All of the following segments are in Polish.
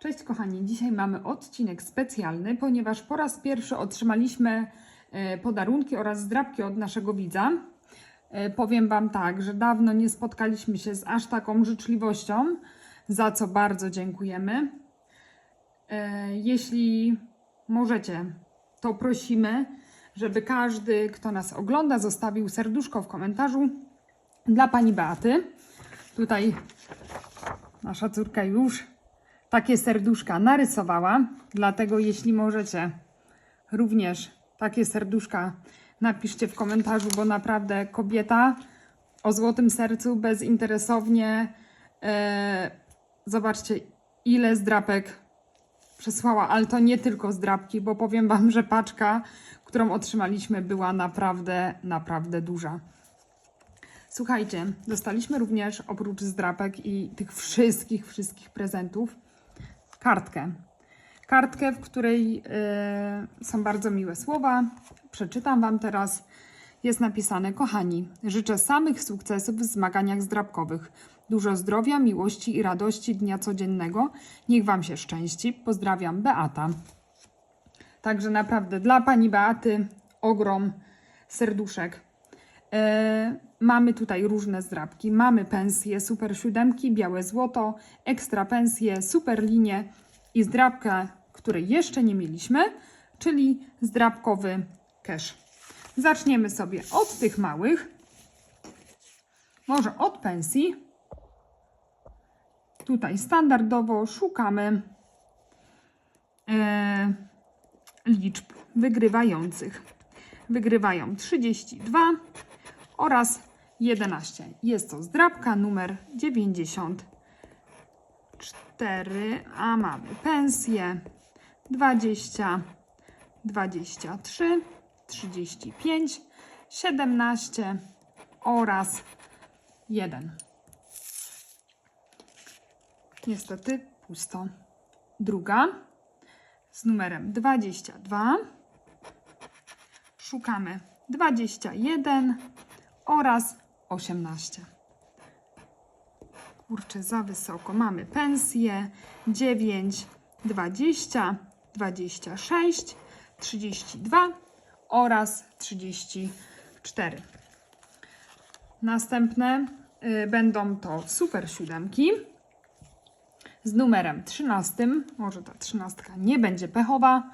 Cześć kochani, dzisiaj mamy odcinek specjalny, ponieważ po raz pierwszy otrzymaliśmy e, podarunki oraz zdrabki od naszego widza. E, Powiem Wam tak, że dawno nie spotkaliśmy się z aż taką życzliwością, za co bardzo dziękujemy. E, Jeśli możecie, to prosimy, żeby każdy, kto nas ogląda, zostawił serduszko w komentarzu dla Pani Beaty. Tutaj nasza córka już takie serduszka narysowała, dlatego jeśli możecie również takie serduszka napiszcie w komentarzu, bo naprawdę kobieta o złotym sercu bezinteresownie e, zobaczcie ile zdrapek przesłała, ale to nie tylko zdrapki, bo powiem Wam, że paczka, którą otrzymaliśmy była naprawdę, naprawdę duża. Słuchajcie, dostaliśmy również oprócz zdrapek i tych wszystkich, wszystkich prezentów kartkę. Kartkę, w której e, są bardzo miłe słowa. Przeczytam Wam teraz. Jest napisane: Kochani, życzę samych sukcesów w zmaganiach zdrabkowych. Dużo zdrowia, miłości i radości dnia codziennego. Niech Wam się szczęści. Pozdrawiam, Beata. Także naprawdę dla Pani Beaty ogrom serduszek. E, mamy tutaj różne zdrabki. Mamy pensje, super siódemki, białe złoto, ekstra pensje, super linie i zdrabkę, której jeszcze nie mieliśmy, czyli zdrabkowy cash. Zaczniemy sobie od tych małych. Może od pensji. Tutaj standardowo szukamy e, liczb wygrywających. Wygrywają 32 oraz 11. Jest to zdrabka numer 94, a mamy pensję 20, 23, 35, 17 oraz 1. Niestety pusto. Druga z numerem 22. Szukamy 21 oraz 18. Kurczę, za wysoko. Mamy pensję 9, 20, 26, 32 oraz 34. Następne y, będą to super siódemki z numerem 13. Może ta 13 nie będzie pechowa.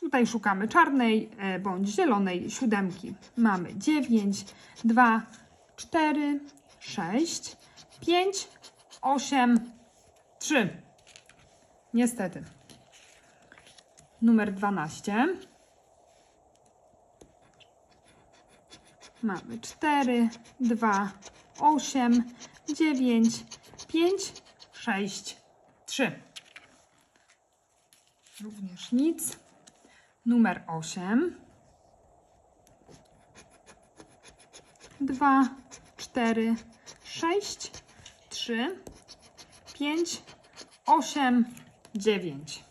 Tutaj szukamy czarnej e, bądź zielonej siódemki. Mamy 9, 2, 4, 6, 5, 8, 3. Niestety. Numer 12. Mamy 4, 2, 8, 9, 5, 6, 3. Również nic numer 8, 2, 4, 6, 3, 5, 8, 9.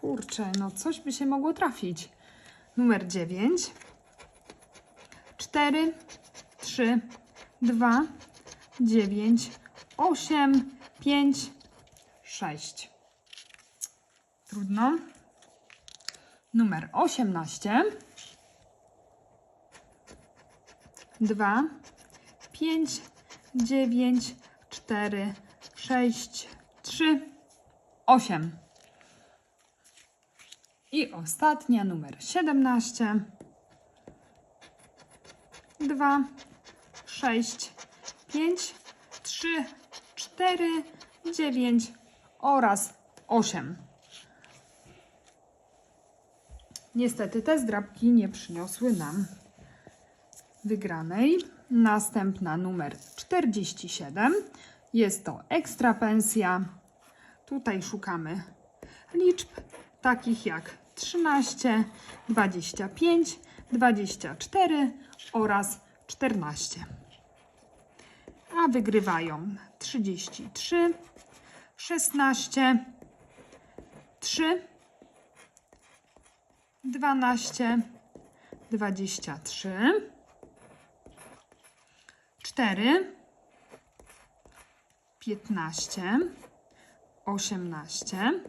Kurczę, no coś by się mogło trafić. Numer 9, 4, 3, 2, 9, 8, 5, 6. Trudno numer 18, 2, 5, 9, 4, 6, 3, 8. I ostatnia numer 17, 2, 6, 5, 3, 4, 9 oraz 8. Niestety te zdrabki nie przyniosły nam wygranej. Następna numer 47. Jest to ekstra pensja. Tutaj szukamy liczb takich jak 13, 25, 24 oraz 14. A wygrywają 33, 16, 3, 12, 23, 4, 15, 18.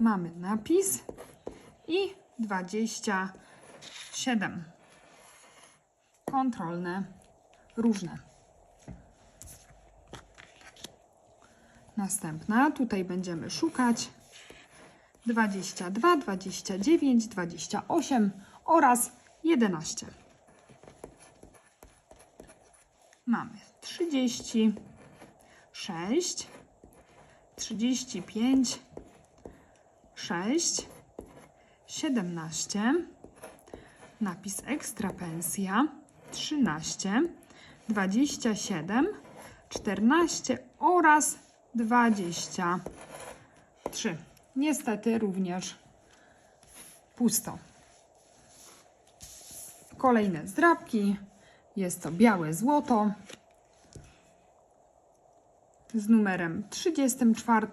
Mamy napis i 27. Kontrolne, różne. Następna, tutaj będziemy szukać 22, 29, 28 oraz 11. Mamy 30, 6, 35, 6, 17, napis ekstra pensja 13, 27, 14 oraz 23. Niestety również pusto. Kolejne zdrabki. Jest to białe złoto z numerem 34.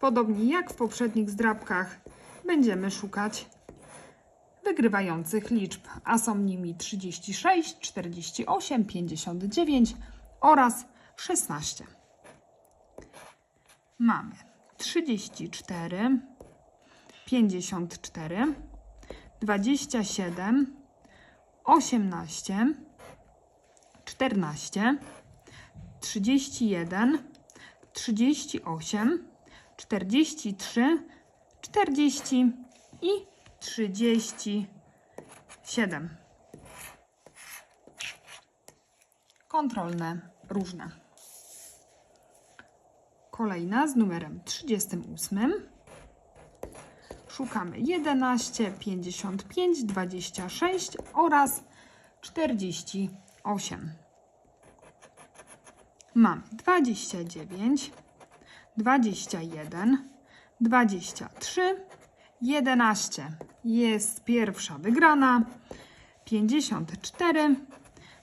Podobnie jak w poprzednich zdrabkach, będziemy szukać wygrywających liczb, a są nimi 36, 48, 59 oraz 16. Mamy 34, 54, 27, 18, 14, 31, 38, 43, 40 i 37. Kontrolne, różne. Kolejna z numerem 38. Szukamy 11, 55, 26 oraz 48. Mamy 29, 21, 23, 11. Jest pierwsza wygrana. 54,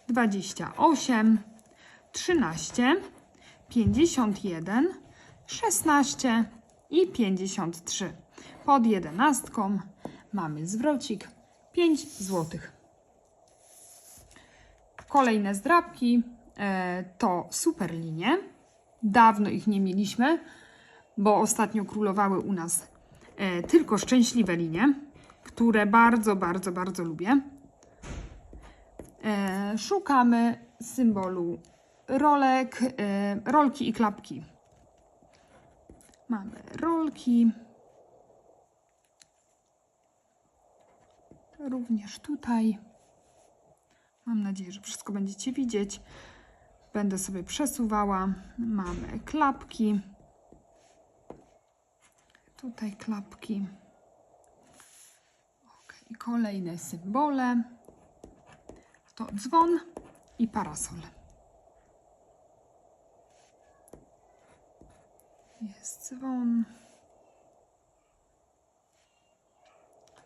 28, 13, 51, 16 i 53. Pod jedenastką mamy zwrocik 5 zł. Kolejne zdrabki e, to super linie. Dawno ich nie mieliśmy, bo ostatnio królowały u nas e, tylko szczęśliwe linie, które bardzo, bardzo, bardzo lubię. E, szukamy symbolu rolek, rolki i klapki. Mamy rolki. Również tutaj. Mam nadzieję, że wszystko będziecie widzieć. Będę sobie przesuwała. Mamy klapki. Tutaj klapki. Ok, i kolejne symbole. To dzwon i parasol. Jest dzwon.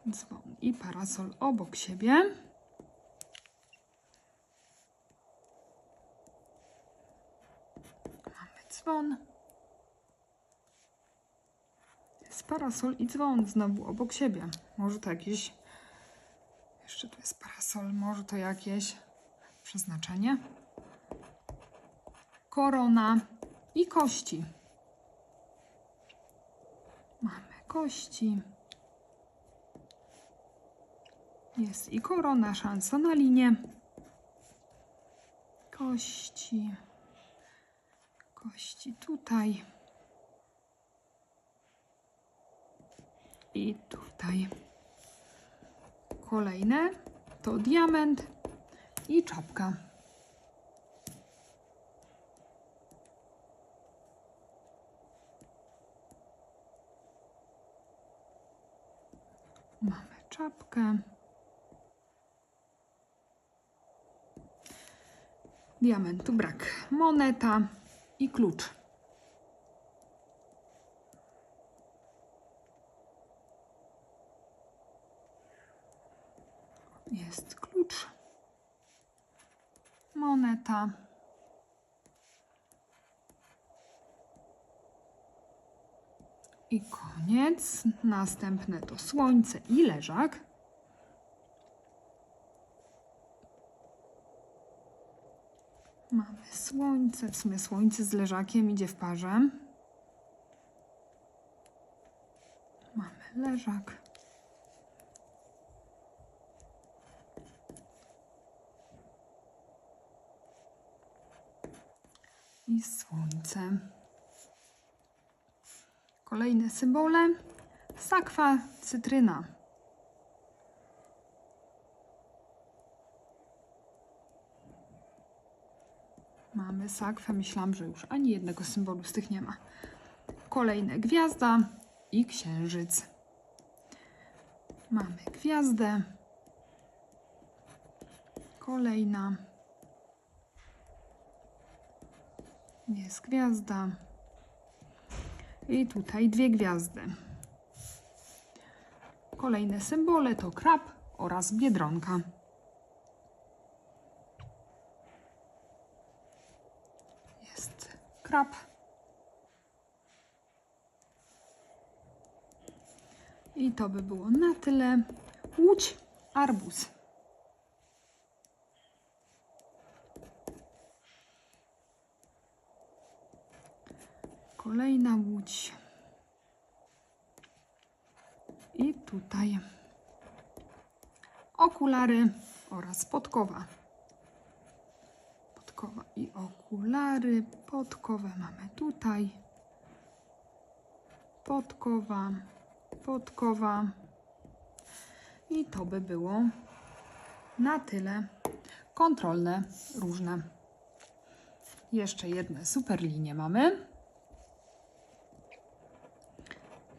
Dzwon i parasol obok siebie. Mamy dzwon. Jest parasol i dzwon znowu obok siebie. Może to jakieś. Jeszcze tu jest parasol, może to jakieś przeznaczenie. Korona i kości. Mamy kości. Jest i korona, szansa na linię. Kości. Kości tutaj. I tutaj. Kolejne to diament i czapka. Mamy czapkę. Diamentu brak. Moneta i klucz. Jest klucz. Moneta. I koniec. Następne to słońce i leżak. Mamy słońce, w sumie słońce z leżakiem idzie w parze. Mamy leżak. I słońce. Kolejne symbole. Sakwa, cytryna. Mamy sakwę. Myślałam, że już ani jednego symbolu z tych nie ma. Kolejne gwiazda i księżyc. Mamy gwiazdę. Kolejna. Jest gwiazda. I tutaj dwie gwiazdy. Kolejne symbole to krab oraz biedronka. Jest krab. I to by było na tyle. Łódź, arbuz. Kolejna łódź. I tutaj okulary oraz podkowa. Podkowa i okulary. Podkowę mamy tutaj. Podkowa, podkowa. I to by było na tyle. Kontrolne, różne. Jeszcze jedne super linie mamy.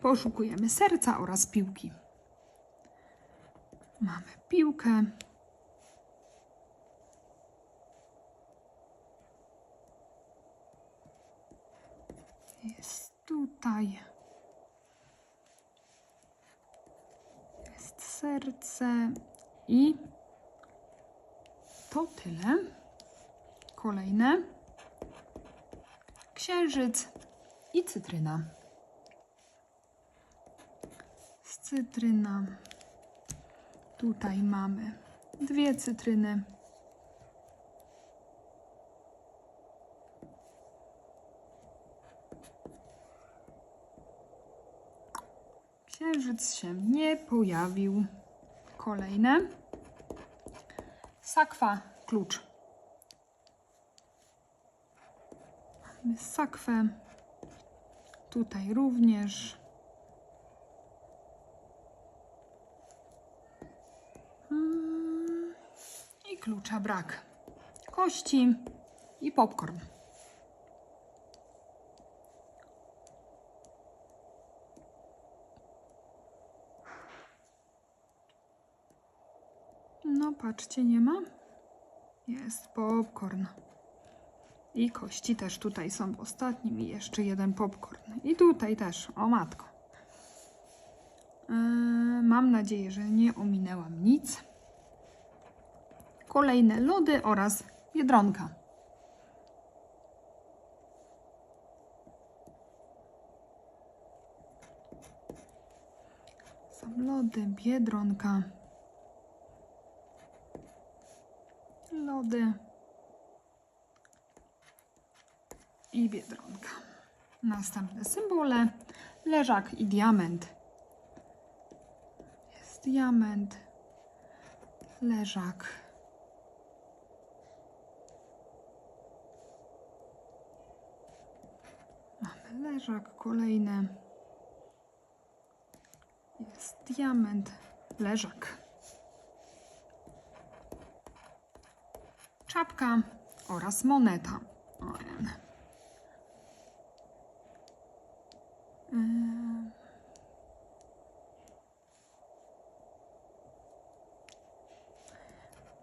Poszukujemy serca oraz piłki. Mamy piłkę. Jest tutaj. Jest serce i to tyle. Kolejne. Księżyc i cytryna cytryna. Tutaj mamy dwie cytryny. Księżyc się nie pojawił. Kolejne. Sakwa, klucz. Mamy sakwę. Tutaj również. I klucza brak. Kości i popcorn. No, patrzcie, nie ma. Jest popcorn. I kości też tutaj są w ostatnim i jeszcze jeden popcorn. I tutaj też, o matko. Yy, mam nadzieję, że nie ominęłam nic kolejne lody oraz biedronka. Są lody, biedronka. Lody i biedronka. Następne symbole. Leżak i diament. Jest diament. Leżak. Mamy leżak kolejny. Jest diament, leżak. Czapka oraz moneta.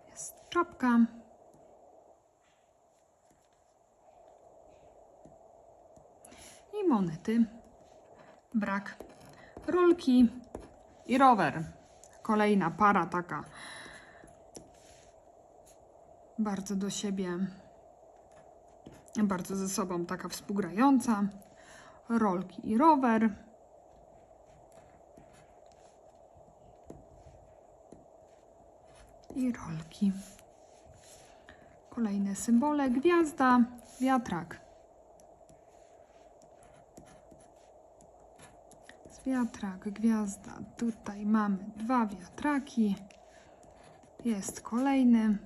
Jest czapka. I monety. Brak. Rolki i rower. Kolejna para taka bardzo do siebie, bardzo ze sobą taka współgrająca. Rolki i rower. I rolki. Kolejne symbole. Gwiazda, wiatrak. Wiatrak, gwiazda. Tutaj mamy dwa wiatraki. Jest kolejny.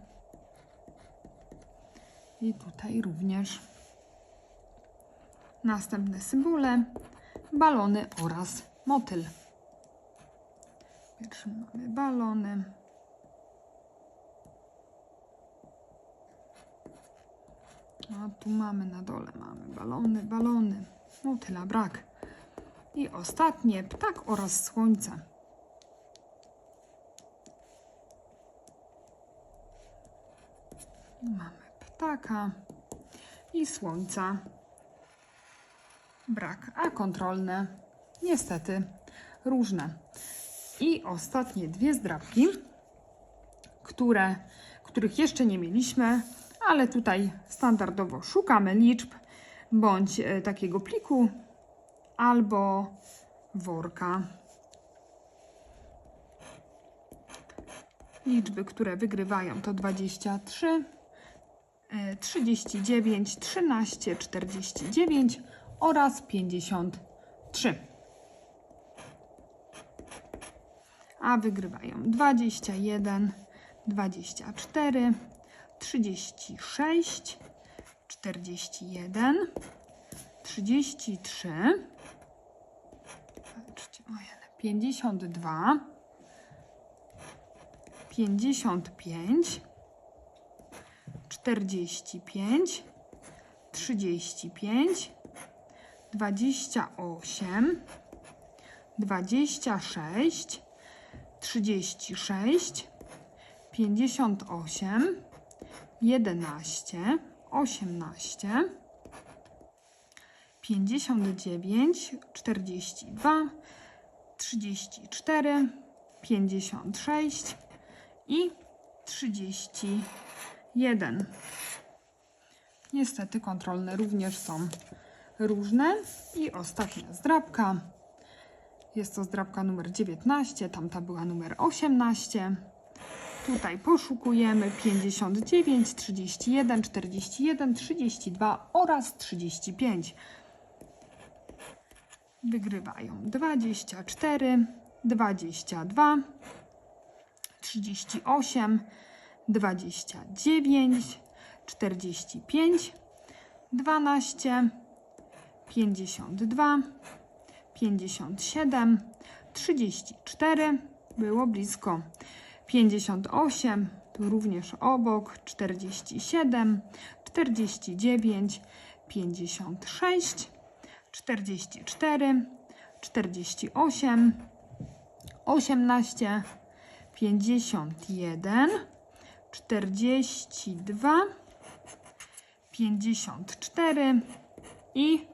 I tutaj również. Następne symbole, balony oraz motyl. Pierwszy mamy balony. A tu mamy na dole, mamy balony, balony. Motyla brak. I ostatnie, ptak oraz słońce. Mamy ptaka i słońca. Brak, a kontrolne niestety różne. I ostatnie dwie zdrabki, które, których jeszcze nie mieliśmy, ale tutaj standardowo szukamy liczb bądź e, takiego pliku albo worka. Liczby, które wygrywają to 23, e, 39, 13, 49 oraz 53. A wygrywają 21, 24, 36, 41, 33, patrzcie, o jeden, 52, 55, 45, 35, 28, 26, 36, 58, 11, 18, 59, 42, 34, 56 i 31. Niestety kontrolne również są różne. I ostatnia zdrabka. Jest to zdrabka numer 19, tamta była numer 18. Tutaj poszukujemy 59, 31, 41, 32 oraz 35. Wygrywają 24, 22, 38, 29, 45, 12, 52, 57, 34, było blisko. 58, tu również obok, 47, 49, 56, 44, 48, 18, 51, 42, 54 i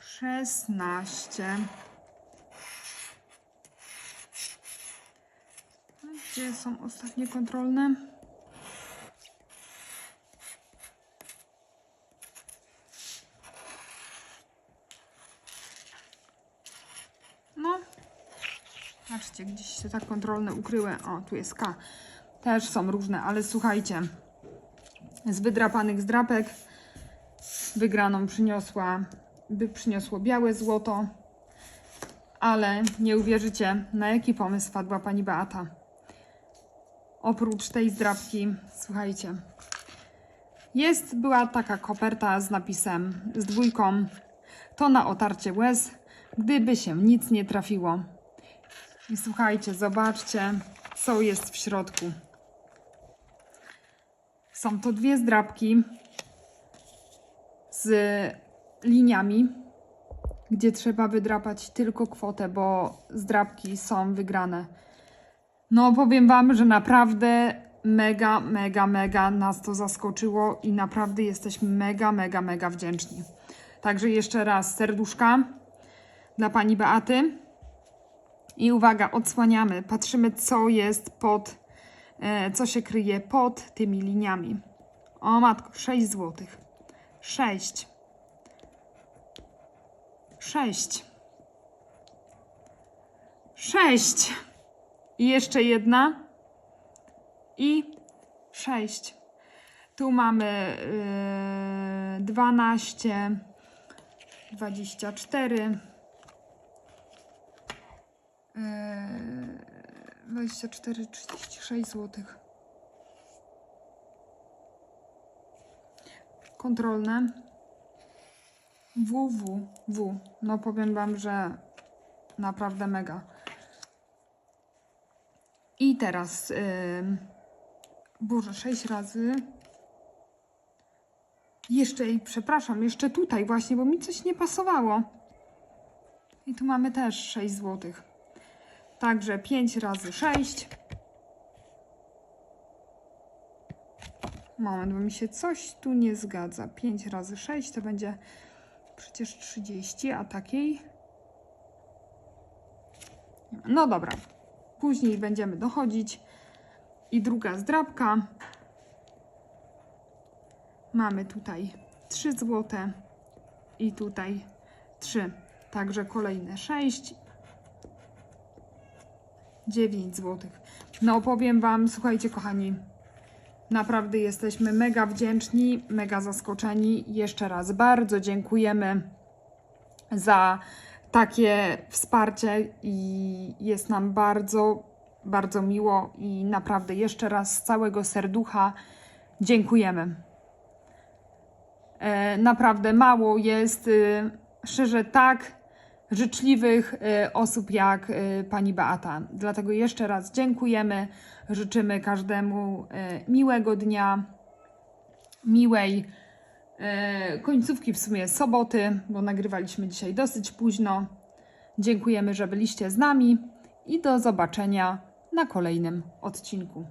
16. Gdzie są ostatnie kontrolne? No. Patrzcie, gdzieś się tak kontrolne ukryły. O, tu jest K. Też są różne, ale słuchajcie. Z wydrapanych zdrapek wygraną przyniosła, by przyniosło białe złoto. Ale nie uwierzycie, na jaki pomysł wpadła pani Beata. Oprócz tej zdrabki, słuchajcie, jest, była taka koperta z napisem, z dwójką, to na otarcie łez, gdyby się nic nie trafiło. I słuchajcie, zobaczcie, co jest w środku. Są to dwie zdrabki z liniami, gdzie trzeba wydrapać tylko kwotę, bo zdrabki są wygrane. No, powiem Wam, że naprawdę mega, mega, mega nas to zaskoczyło i naprawdę jesteśmy mega, mega, mega wdzięczni. Także jeszcze raz serduszka dla Pani Beaty. I uwaga, odsłaniamy, patrzymy, co jest pod, e, co się kryje pod tymi liniami. O matko, 6 złotych. 6. 6. 6. I jeszcze jedna. I 6. Tu mamy yy, 12, 24, Yy, 24,36 zł. Kontrolne. www. No powiem Wam, że naprawdę mega. I teraz, yy, Boże, 6 razy. Jeszcze, i przepraszam, jeszcze tutaj właśnie, bo mi coś nie pasowało. I tu mamy też 6 zł. Także 5 razy 6. Moment, bo mi się coś tu nie zgadza. 5 razy 6 to będzie przecież 30, a takiej. No dobra. Później będziemy dochodzić. I druga zdrabka. Mamy tutaj 3 zł i tutaj 3. Także kolejne 6 9 zł. No powiem Wam, słuchajcie kochani, naprawdę jesteśmy mega wdzięczni, mega zaskoczeni. Jeszcze raz bardzo dziękujemy za takie wsparcie i jest nam bardzo, bardzo miło i naprawdę jeszcze raz z całego serducha dziękujemy. E, naprawdę mało jest, y, szczerze tak życzliwych y, osób jak y, pani Beata. Dlatego jeszcze raz dziękujemy, życzymy każdemu y, miłego dnia, miłej końcówki w sumie soboty, bo nagrywaliśmy dzisiaj dosyć późno. Dziękujemy, że byliście z nami i do zobaczenia na kolejnym odcinku.